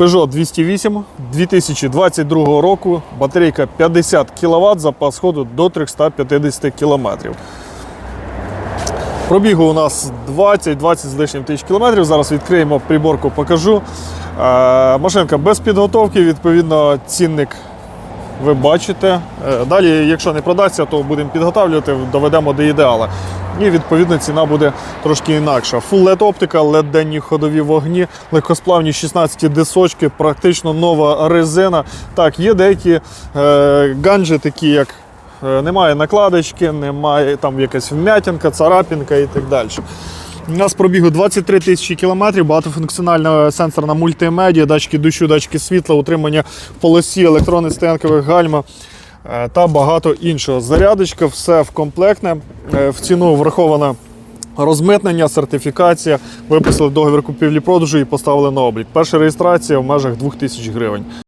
Peugeot 208 2022 року, батарейка 50 кВт, запас ходу до 350 км. Пробігу у нас 20-20 з лишнім тисяч кілометрів. Зараз відкриємо приборку, покажу. Е, машинка без підготовки, відповідно, цінник ви бачите. Е, Далі, якщо не продасться, то будемо підготовлювати, доведемо до ідеала. І відповідно ціна буде трошки інакша. Full LED оптика, LED денні ходові вогні, легкосплавні 16 дисочки, практично нова резина. Так, є деякі е, ганджі, такі як е, немає накладочки, немає там якась вмятинка, царапінка і так далі. У нас пробігу 23 тисячі кілометрів, багатофункціональна сенсорна мультимедіа, датчики дощу, датчики світла, утримання в полосі, електрони стоянкових гальма е, та багато іншого. Зарядочка, все в комплектне. Е, В ціну врахована розмитнення, сертифікація. Виписали договір купівлі-продажу і поставили на облік. Перша реєстрація в межах 2000 гривень.